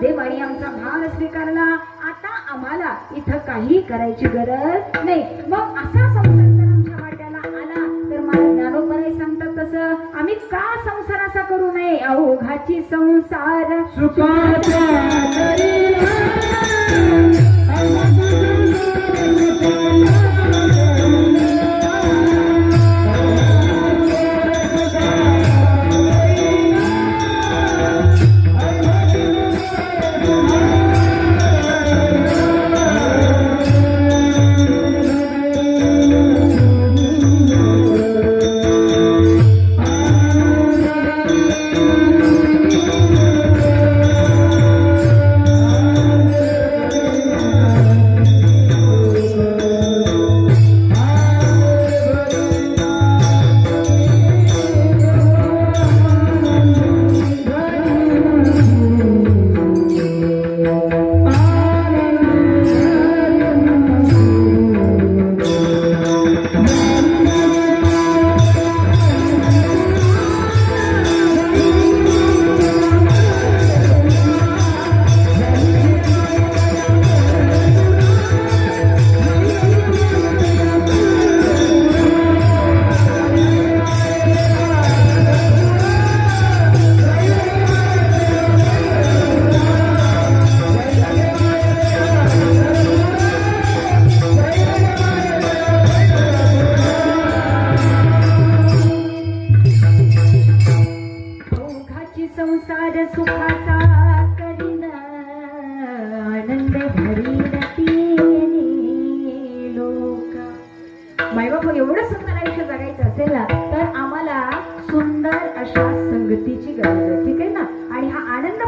देवाने आमचा भार स्वीकारला. आता आम्हाला इथं काही करायची गरज नाही. मग असा संसार जर आमच्या वाट्याला आला तर मला ज्ञानोपराय सांगतात तसं. आम्ही का संसार असा करू नये? अवघाची संसार सुखाचा मायबाप एवढं सुंदर आयुष्य जगायचं असेल ना तर आम्हाला सुंदर अशा संगतीची गरज आहे. ठीक आहे ना? आणि हा आनंद